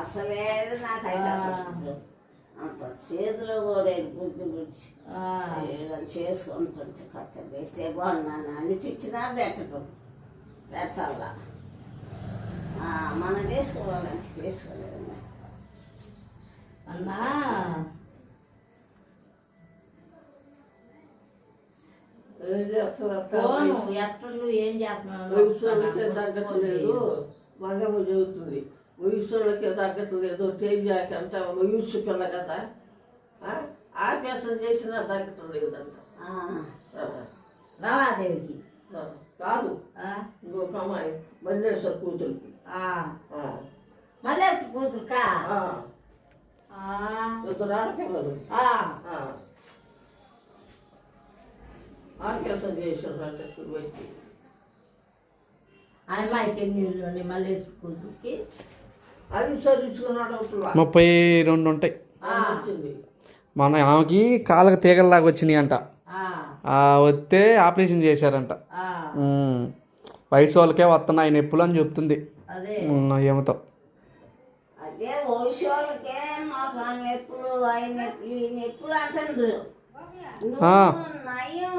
అసలే నాకైతే అసలు అంత చేతిలో కూడా బుద్ధి బుద్ధి. ఏదైనా చేసుకుంటుంటే కొత్త వేస్తే బాగున్నాను అనిపించినా పెట్టడం పెడతాలా మనం చేసుకోవాలంటే చేసుకోలేదు అన్నా పోను ఎట్లా నువ్వు ఏం చేస్తున్నావు మగమ్మ చెబుతుంది వయసులకే తగ్గట్లేదు. తేజాకి అంత వయసు పిల్ల కదా. ఆ? ఆభ్యాసం చేసినా తగ్గట్లేదంట ఆ, కాదు. ఇంకొక అమ్మాయి. మల్లేశ్వర కూతురికి. ఆ, మల్లేసి కూతురుకా? ఆ, ఆ, ఇద్దరు ఆడపిల్లలు కూతురుకి అది చదివించుకున్నాడు అట్లా ముప్పై రెండు ఉంటాయి. మన ఆమెకి కాళ్ళకి తీగల్లాగా వచ్చినాయి అంట ఆ, ఆ వస్తే ఆపరేషన్ చేశారంట. వయసు వాళ్ళకే వస్తున్నాయి నొప్పులు అని చెప్తుంది. ఏమతో. అదే వయసు వాళ్ళకే మాకు ఆ నొప్పులు ఆయన నొప్పులు ఈ నొప్పులు అంటుండ్రు. ఆ. నువ్వు నయం